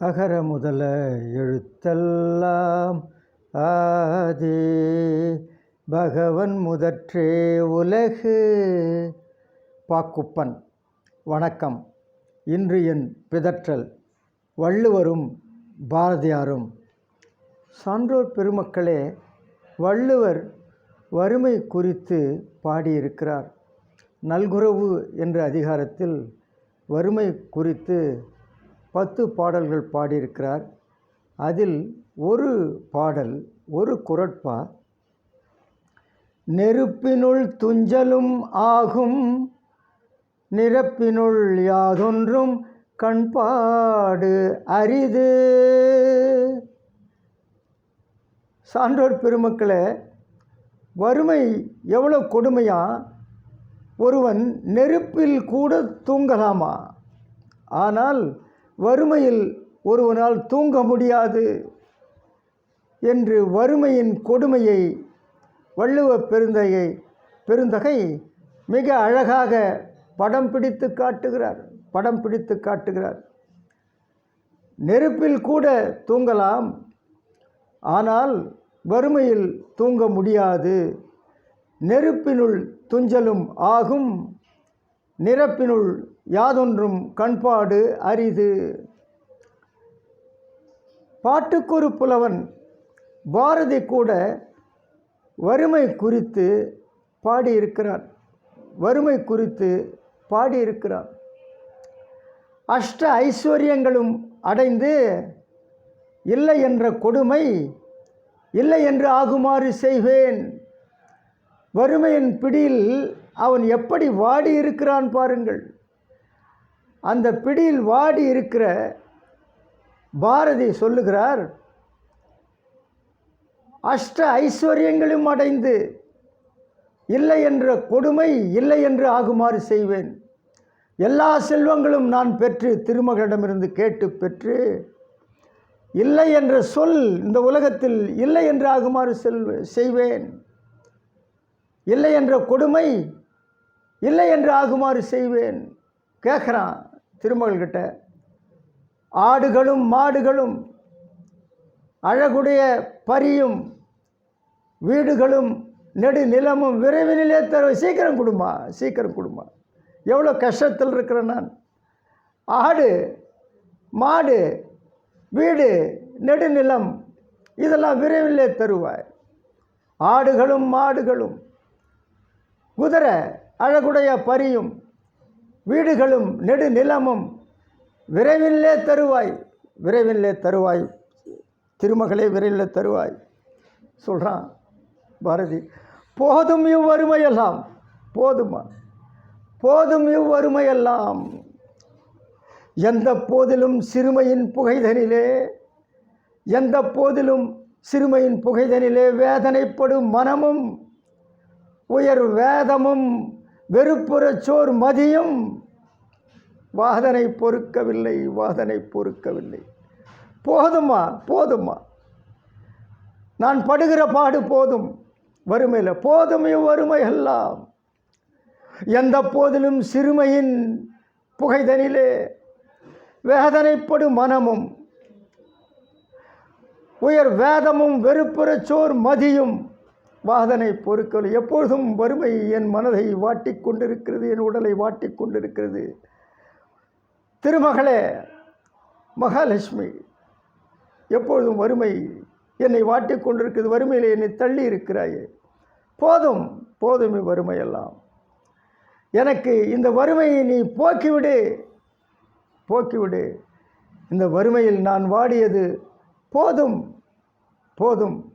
அகர முதல எழுத்தெல்லாம் ஆதி. பகவன் முதற்றே உலகு. பாக்குப்பன் வணக்கம். இன்று என் பிதற்றல் வள்ளுவரும் பாரதியாரும். சான்றோர் பெருமக்களே வள்ளுவர் வறுமை குறித்து பாடியிருக்கிறார். நல்குறவு என்ற அதிகாரத்தில் வறுமை குறித்து பத்து பாடல்கள் பாடியிருக்கிறார். அதில் ஒரு பாடல் ஒரு குரட்பா நெருப்பினுள் துஞ்சலும் ஆகும் நிரப்பினுள் யாதொன்றும் கண்பாடு அரிது சான்றோர் பெருமக்களை வறுமை எவ்வளோ கொடுமையா? ஒருவன் நெருப்பில் கூட தூங்கலாமா? ஆனால் வறுமையில் ஒருவனால் தூங்க முடியாது என்று வறுமையின் கொடுமையை வள்ளுவ பெருந்தகை பெருந்தகை மிக அழகாக படம் பிடித்து காட்டுகிறார் படம் பிடித்து காட்டுகிறார். நெருப்பில் கூட தூங்கலாம் ஆனால் வறுமையில் தூங்க முடியாது. நெருப்பினுள் துஞ்சலும் ஆகும் நிரப்பினுள் யாதொன்றும் கண்பாடு அரிது. பாட்டுக்கொரு புலவன் பாரதி கூட வறுமை குறித்து பாடியிருக்கிறான் வறுமை குறித்து பாடியிருக்கிறான் அஷ்ட ஐஸ்வர்யங்களும் அடைந்து இல்லை என்ற கொடுமை இல்லை என்று ஆகுமாறு செய்வேன். வறுமையின் பிடியில் அவன் எப்படி வாடி இருக்கிறான் பாருங்கள். அந்த பிடியில் வாடி இருக்கிற பாரதி சொல்லுகிறார் அஷ்ட ஐஸ்வர்யங்களும் அடைந்து இல்லை என்ற கொடுமை இல்லை என்று ஆகுமாறு செய்வேன். எல்லா செல்வங்களும் நான் பெற்று திருமகளிடமிருந்து கேட்டு பெற்று இல்லை என்ற சொல் இந்த உலகத்தில் இல்லை என்று ஆகுமாறு செல் செய்வேன். இல்லை என்ற கொடுமை இல்லை என்று ஆகுமாறு செய்வேன். கேட்குறான். திருமகள்கிட்ட ஆடுகளும் மாடுகளும் அழகுடைய பரியும் வீடுகளும் நெடு நிலமும் விரைவிலே தர சீக்கிரம் கொடுமா சீக்கிரம் கொடுமா. எவ்வளோ கஷ்டத்தில் இருக்கிறேன் நான். ஆடு மாடு வீடு நெடுநிலம் இதெல்லாம் விரைவிலே தருவாய். ஆடுகளும் மாடுகளும் குதிரை அழகுடைய பரியும் வீடுகளும் நெடுநிலமும் விரைவிலே தருவாய். விரைவிலே தருவாய். திருமகளே விரைவில் தருவாய். சொல்கிறான் பாரதி. போதும் இவ்வறுமையெல்லாம். போதுமா? போதும் இவ்வறுமையெல்லாம். எந்த போதிலும் சிறுமையின் புகைதனிலே எந்த போதிலும் சிறுமையின் புகைதனிலே வேதனைப்படும் மனமும் உயர் வேதமும் வெறுப்புறச் சோர் வாதனை பொறுக்கவில்லை வாதனை பொறுக்கவில்லை. போதுமா போதுமா நான் படுகிற பாடு போதும். வறுமையில் போதும் இவ்வறுமை எல்லாம் எந்த போதிலும் சிறுமையின் புகைதனிலே வேதனைப்படும் மனமும். உயர் வேதமும் வெறுப்புறச் சோர் மதியும். வாதனை பொருட்கள் எப்பொழுதும் வறுமை என் மனதை வாட்டிக் கொண்டிருக்கிறது என் உடலை வாட்டிக் கொண்டிருக்கிறது. திருமகளே மகாலட்சுமி எப்பொழுதும் வறுமை என்னை வாட்டிக் கொண்டிருக்கிறது வறுமையில் என்னை தள்ளி இருக்கிறாயே. போதும் போதும் வறுமையெல்லாம். எனக்கு இந்த வறுமையை நீ போக்கிவிடு போக்கிவிடு. இந்த வறுமையில் நான் வாடியது போதும் போதும்.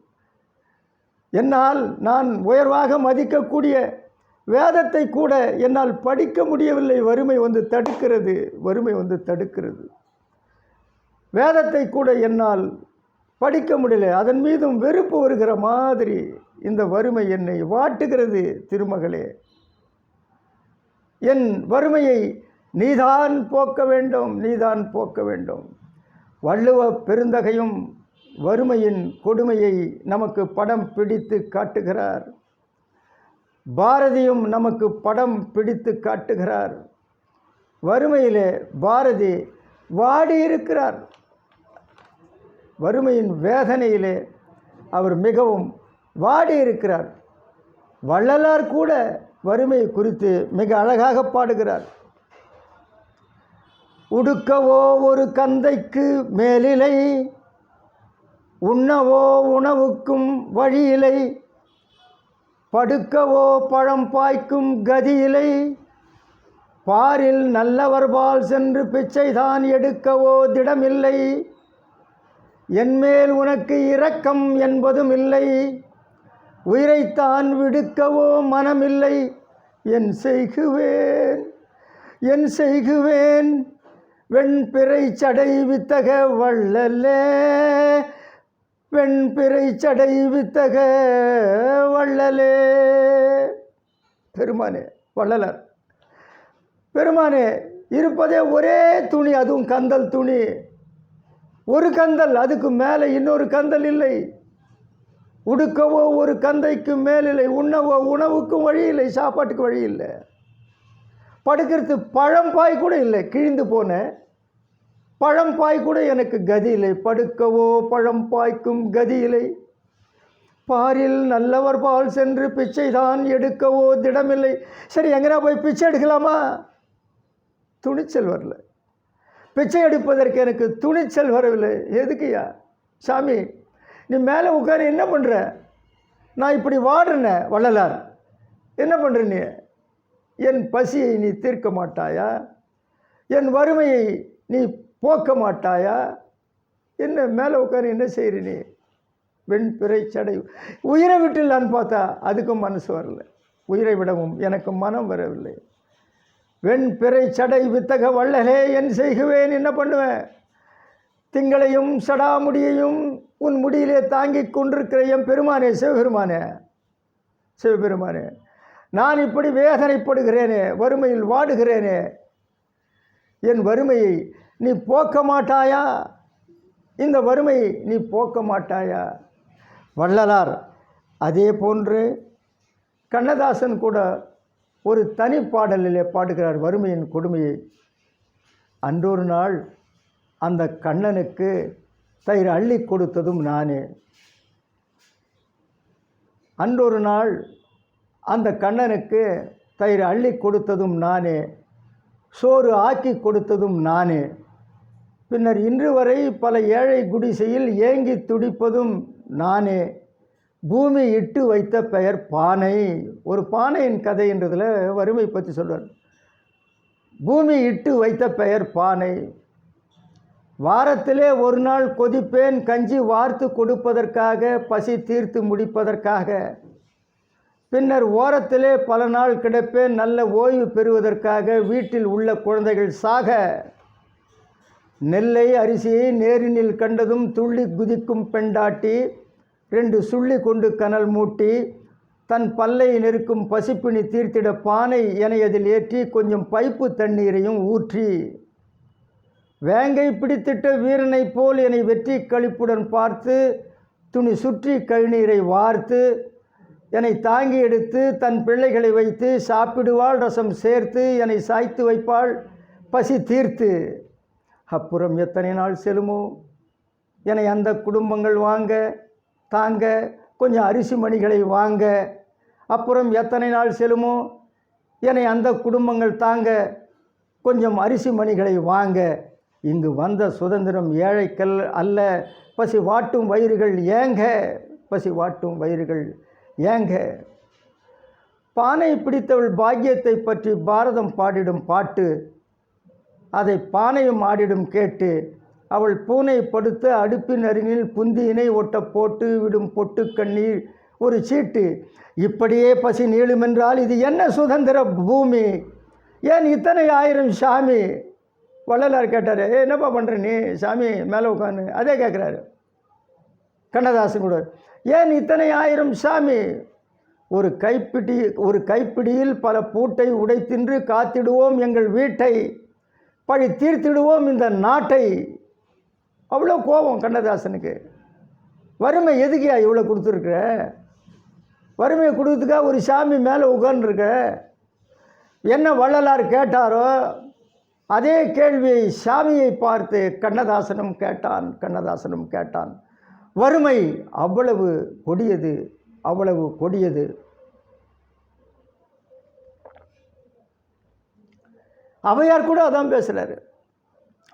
என்னால் நான் உயர்வாக மதிக்கக்கூடிய வேதத்தை கூட என்னால் படிக்க முடியவில்லை. வறுமை வந்து தடுக்கிறது. வறுமை வந்து தடுக்கிறது. வேதத்தை கூட என்னால் படிக்க முடியல. அதன் மீதும் வெறுப்பு வருகிற மாதிரி இந்த வறுமை என்னை வாட்டுகிறது திருமகளே. என் வறுமையை நீதான் போக்க வேண்டும். நீதான் போக்க வேண்டும். வள்ளுவ பெருந்தகையும் வறுமையின் கொடுமையை நமக்கு படம் பிடித்து காட்டுகிறார். பாரதியும் நமக்கு படம் பிடித்து காட்டுகிறார். வறுமையிலே பாரதி வாடி இருக்கிறார். வறுமையின் வேதனையிலே அவர் மிகவும் வாடி இருக்கிறார். வள்ளலார் கூட வறுமை குறித்து மிக அழகாக பாடுகிறார். உடுக்கவோ ஒரு கந்தைக்கு மேலிலை உண்ணவோ உணவுக்கும் வழியிலை படுக்கவோ பழம் பாய்க்கும் கதியிலை பாரில் நல்லவர்பால் சென்று பிச்சைதான் எடுக்கவோ திடமில்லை. என்மேல் உனக்கு இரக்கம் என்பதும் இல்லை உயிரைத்தான் விடுக்கவோ மனமில்லை. என் செய்குவேன் என் செய்குவேன். வெண்பிறை சடை வித்தக வள்ளலே வெண்பிறை சடை வித்தக வள்ளலே. பெருமானே வள்ளலர். பெருமானே இருப்பதே ஒரே துணி அதுவும் கந்தல் துணி. ஒரு கந்தல் அதுக்கு மேலே இன்னொரு கந்தல் இல்லை. உடுக்கவோ ஒரு கந்தைக்கு மேலில்லை உண்ணவோ உணவுக்கும் வழி இல்லை. சாப்பாட்டுக்கு வழி இல்லை. படுக்கிறது பழம்பாய் கூட இல்லை. கிழிந்து போன பழம்பாய் கூட எனக்கு கதி இல்லை படுக்கவோ பழம் பாய்க்கும் கதி இல்லை பாரில் நல்லவர் பால் சென்று பிச்சைதான் எடுக்கவோ திடமில்லை. சரி எங்கனா போய் பிச்சை எடுக்கலாமா? துணிச்சல் வரல. பிச்சை எடுப்பதற்கு எனக்கு துணிச்சல் வரவில்லை. எதுக்குயா சாமி நீ மேலே உட்கார என்ன பண்ணுற நான் இப்படி வாடுறேனே வள்ளலார். என்ன பண்ணுற நீ? என் பசியை நீ தீர்க்க மாட்டாயா? என் வறுமையை நீ போக்க மாட்டாயா? என்ன மேலே உட்காந்து என்ன செய்கிற நீ? வெண்பிறை சடை. உயிரை விட்டுலான்னு பார்த்தா அதுக்கும் மனசு வரல. உயிரை விடவும் எனக்கு மனம் வரவில்லை. வெண்பிறை சடை வித்தக வள்ளலே என் செய்குவேன் என்ன பண்ணுவேன்? திங்களையும் சடாமுடியையும் உன் முடியிலே தாங்கி கொண்டிருக்கிற என் பெருமானே சிவபெருமானே சிவபெருமானே நான் இப்படி வேதனைப்படுகிறேனே வறுமையில் வாடுகிறேனே என் வறுமையை நீ போக்க மாட்டாயா? இந்த வறுமை நீ போக்க மாட்டாயா? வள்ளலார் அதே போன்று கண்ணதாசன் கூட ஒரு தனி பாடலிலே பாடுகிறார் வறுமையின் கொடுமையை. அன்றொரு நாள் அந்த கண்ணனுக்கு தயிர் அள்ளி கொடுத்ததும் நானே. அன்றொரு நாள் அந்த கண்ணனுக்கு தயிர் அள்ளி கொடுத்ததும் நானே. சோறு ஆக்கி கொடுத்ததும் நானே. பின்னர் இன்று வரை பல ஏழை குடிசையில் ஏங்கி துடிப்பதும் நானே. பூமி இட்டு வைத்த பெயர் பானை. ஒரு பானையின் கதை என்றதில் வறுமை பற்றி சொல்வார். பூமி இட்டு வைத்த பெயர் பானை. வாரத்திலே ஒரு நாள் கொதிப்பேன் கஞ்சி வார்த்து கொடுப்பதற்காக பசி தீர்த்து முடிப்பதற்காக. பின்னர் ஓரத்திலே பல நாள் கிடப்பேன் நல்ல ஓய்வு பெறுவதற்காக வீட்டில் உள்ள குழந்தைகள் சாக. நெல்லை அரிசியை நேரினில் கண்டதும் துள்ளி குதிக்கும் பெண்டாட்டி ரெண்டு சுள்ளி கொண்டு கனல் மூட்டி தன் பல்லை நெருக்கும் பசிப்பினி தீர்த்திட பானை என அதில் ஏற்றி கொஞ்சம் பைப்பு தண்ணீரையும் ஊற்றி. வேங்கை பிடித்திட்ட வீரனைப் போல் என்னை வெற்றி கழிப்புடன் பார்த்து துணி சுற்றி கழிநீரை வார்த்து என்னை தாங்கி எடுத்து தன் பிள்ளைகளை வைத்து சாப்பிடுவாள் ரசம் சேர்த்து என்னை சாய்த்து வைப்பாள் பசி தீர்த்து. அப்புறம் எத்தனை நாள் செல்லுமோ? என்னை அந்த குடும்பங்கள் வாங்க தாங்க கொஞ்சம் அரிசி மணிகளை வாங்க. அப்புறம் எத்தனை நாள் செல்லுமோ? என்னை அந்த குடும்பங்கள் தாங்க கொஞ்சம் அரிசி மணிகளை வாங்க. இங்கு வந்த சுதந்திரம் ஏழைக்கல் அல்ல பசி வாட்டும் வயிறுகள் ஏங்க பசி வாட்டும் வயிறுகள் ஏங்க. பானை பிடித்தவள் பாக்கியத்தை பற்றி பாரதம் பாடிடும் பாட்டு அதை பானையும் ஆடிடும் கேட்டு அவள் பூனை படுத்த அடுப்பின் அருகில் புந்தியினை ஒட்ட போட்டு விடும் பொட்டு கண்ணீர் ஒரு சீட்டு இப்படியே பசி நீளுமென்றால் இது என்ன சுதந்திர பூமி? ஏன் இத்தனை ஆயிரம் சாமி? வள்ளலார் கேட்டார் ஏ என்னப்பா பண்ணுற நீ? சாமி மேலே உட்காந்து அதே கேட்குறாரு. கண்ணதாசன் கூட ஏன் இத்தனை ஆயிரம் சாமி? ஒரு கைப்பிடி ஒரு கைப்பிடியில் பல பூட்டை உடைத்தின்று காத்திடுவோம் எங்கள் வீட்டை. பழி தீர்த்திடுவோம் இந்த நாட்டை. அவ்வளோ கோபம் கண்ணதாசனுக்கு. வறுமை எதுக்கியா இவ்வளோ கொடுத்துருக்குற? வறுமையை கொடுத்ததுக்காக ஒரு சாமி மேலே உட்கார்ந்துருக்க? என்ன வள்ளலார் கேட்டாரோ? அதே கேள்வியை சாமியை பார்த்து கண்ணதாசனும் கேட்டான் கண்ணதாசனும் கேட்டான். வறுமை அவ்வளவு கொடியது அவ்வளவு கொடியது. அவையார் கூட அதான் பேசுகிறாரு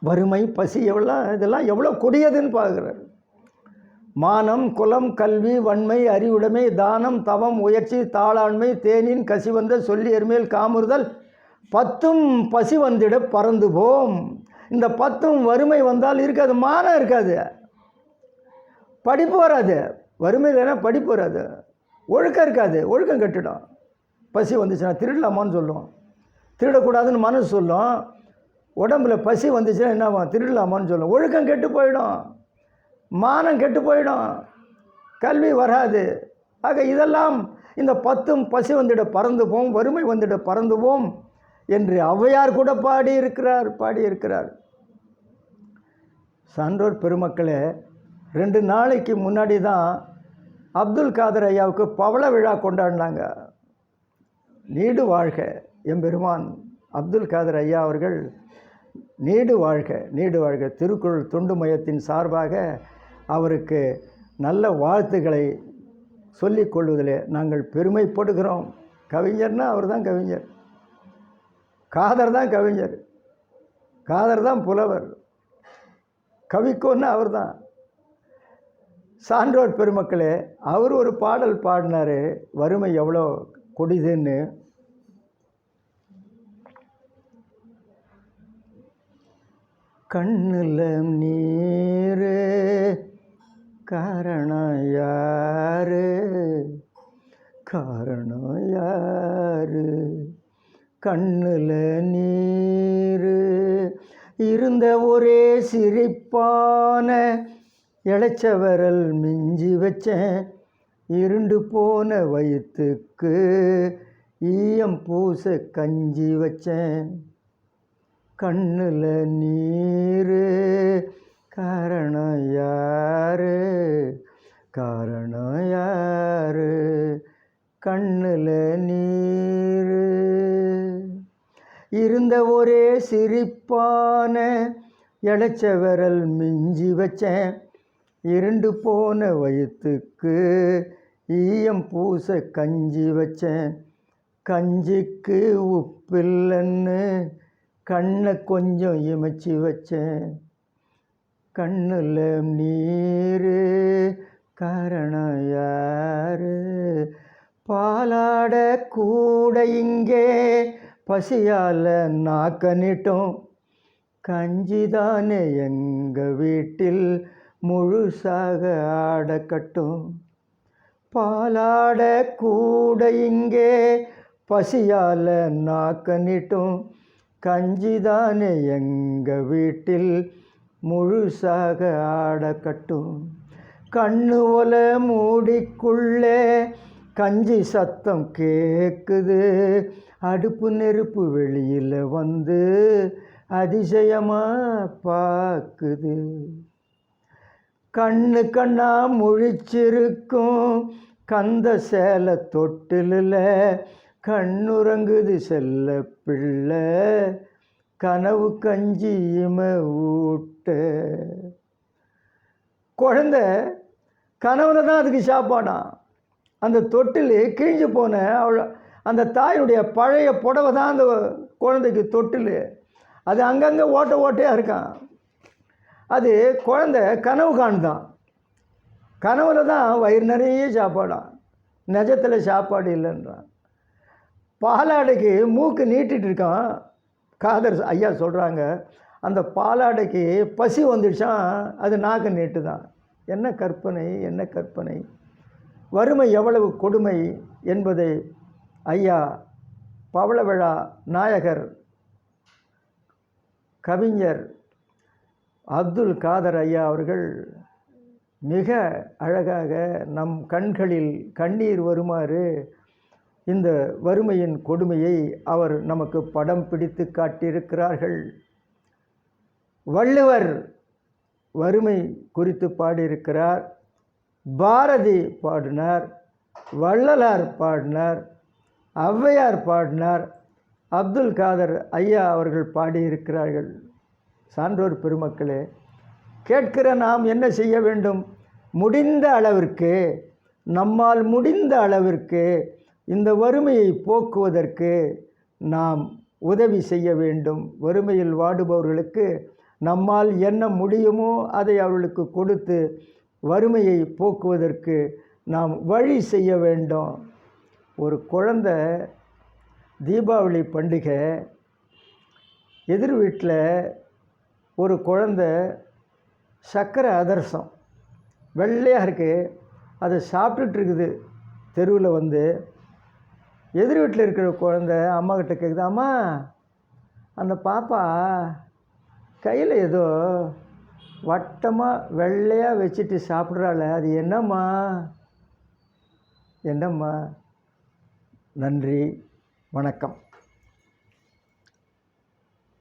வறுமை பசி எவ்வளோ இதெல்லாம் எவ்வளோ கொடியதுன்னு பார்க்குறாரு. மானம் குலம் கல்வி வன்மை அறிவுடைமை தானம் தவம் முயற்சி தாளாண்மை தேனின் கசிவந்த சொல்லி எருமேல் காமுறுதல் பத்தும் பசி வந்திட பறந்து போம் இந்த பத்தும் வறுமை வந்தால் இருக்காது மானம் இருக்காது. படிப்பு வராது. வறுமை இல்லைன்னா படிப்பு வராது. ஒழுக்கம் இருக்காது. ஒழுக்கம் கட்டிடும். பசி வந்துச்சுன்னா திருடலாமான்னு சொல்லுவோம். திருடக்கூடாதுன்னு மனசு சொல்லும். உடம்புல பசி வந்துச்சுன்னா என்னவாம் திருடலாமான்னு சொல்லும். ஒழுக்கம் கெட்டு போயிடும். மானம் கெட்டு போயிடும். கல்வி வராது. ஆக இதெல்லாம் இந்த பத்தும் பசி வந்துட பறந்துவோம் வறுமை வந்துட பறந்துவோம் என்று ஔவையார் கூட பாடி இருக்கிறார் பாடி இருக்கிறார் சான்றோர் பெருமக்களே ரெண்டு நாளைக்கு முன்னாடி தான் அப்துல் காதர் ஐயாவுக்கு பவள விழா கொண்டாடினாங்க. நீடு வாழ்க. எம்பெருமான் அப்துல் காதர் ஐயா அவர்கள் நீடு வாழ்க நீடு வாழ்க. திருக்குறள் தொண்டு மையத்தின் சார்பாக அவருக்கு நல்ல வாழ்த்துக்களை சொல்லிக் கொள்வதிலே நாங்கள் பெருமைப்படுகிறோம். கவிஞர்னால் அவர் தான் கவிஞர். காதர் தான் கவிஞர். காதர் தான் புலவர். கவிக்கோன்னு அவர் தான் சான்றோர் பெருமக்களே அவர் ஒரு பாடல் பாடினார் வறுமை எவ்வளோ கொடிதுன்னு. கண்ணில் நீர் காரணம் யாரு? காரணம் யாரு? கண்ணில் நீர் இருந்த ஒரே சிரிப்பான இளைச்ச விரல் மிஞ்சி வச்சேன். இருண்டு போன வயிற்றுக்கு ஈயம் பூச கஞ்சி வச்சேன். கண்ணில் நீர் காரணம் யாரு? காரணம் யாரு? கண்ணில் நீர். இருந்த ஒரே சிரிப்பான இளைச்ச விரல் மிஞ்சி வச்சேன். இருண்டு போன வயிற்றுக்கு ஈயம் பூச கஞ்சி வச்சேன். கஞ்சிக்கு உப்பில்லைன்னு கண்ணை கொஞ்சம் இமைச்சி வச்சேன். கண்ணில் நீர் காரணம் யாரு? பாலாட கூட இங்கே பசியால் நாக்கனிட்டோம். கஞ்சிதானே எங்கள் வீட்டில் முழுசாக ஆடக்கட்டும் பாலாட கூட இங்கே பசியால் நாக்கனிட்டோம். கஞ்சிதானே எங்கள் வீட்டில் முழுசாக ஆடக்கட்டும் கண்ணு ஒல மூடிக்குள்ளே கஞ்சி சத்தம் கேட்குது அடுப்பு நெருப்பு வெளியில் வந்து அதிசயமாக பார்க்குது கண்ணு கண்ணா முழிச்சிருக்கும் கந்த சேலை தொட்டிலில் கண்ணுறங்குது செல்ல பிள்ளை கனவு கஞ்சி இம ஊட்ட. குழந்த கனவுல தான் அதுக்கு சாப்பாடாம் அந்த தொட்டில் கிழிஞ்சு போன அவள் அந்த தாயினுடைய பழைய புடவை தான் அந்த குழந்தைக்கு தொட்டில். அது அங்கங்கே ஓட்ட ஓட்டையாக இருக்கான். அது குழந்த கனவு காணுதான் கனவுல தான் வயிறு நிறைய சாப்பாடான் நிஜத்தில் சாப்பாடு இல்லைன்றான். பாலாடைக்கு மூக்கு நீட்டிட்டு இருக்கான். காதர் ஐயா சொல்கிறாங்க அந்த பாலாடைக்கு பசி வந்துடுச்சான் அது நாக்கு நீட்டு தான் என்ன கற்பனை என்ன கற்பனை. வறுமை எவ்வளவு கொடுமை என்பதை ஐயா பவளவிழா நாயகர் கவிஞர் அப்துல் காதர் ஐயா அவர்கள் மிக அழகாக நம் கண்களில் கண்ணீர் வருமாறு இந்த வறுமையின் கொடுமையை அவர் நமக்கு படம் பிடித்து காட்டியிருக்கிறார்கள். வள்ளுவர் வறுமை குறித்து பாடியிருக்கிறார் பாரதி பாடினார் வள்ளலார் பாடினார் ஔவையார் பாடினார் அப்துல் காதர் ஐயா அவர்கள் பாடியிருக்கிறார்கள். சான்றோர் பெருமக்களே கேட்கிற நாம் என்ன செய்ய வேண்டும்? முடிந்த அளவிற்கு நம்மால் முடிந்த அளவிற்கு இந்த வறுமையை போக்குவதற்கு நாம் உதவி செய்ய வேண்டும். வறுமையில் வாடுபவர்களுக்கு நம்மால் என்ன முடியுமோ அதை அவர்களுக்கு கொடுத்து வறுமையை போக்குவதற்கு நாம் வழி செய்ய வேண்டும். ஒரு குழந்த தீபாவளி பண்டிகை எதிர் வீட்டில் ஒரு குழந்த சர்க்கரை அதர்சம் வெள்ளையாக இருக்குது அதை சாப்பிட்டுட்டு இருக்குது தெருவில் வந்து எதிர் வீட்டில் இருக்கிற குழந்த அம்மா கிட்ட கேட்குது அம்மா அந்த பாப்பா கையில் ஏதோ வட்டமாக வெள்ளையாக வச்சுட்டு சாப்பிட்றாள் அது என்னம்மா? என்னம்மா? நன்றி வணக்கம்.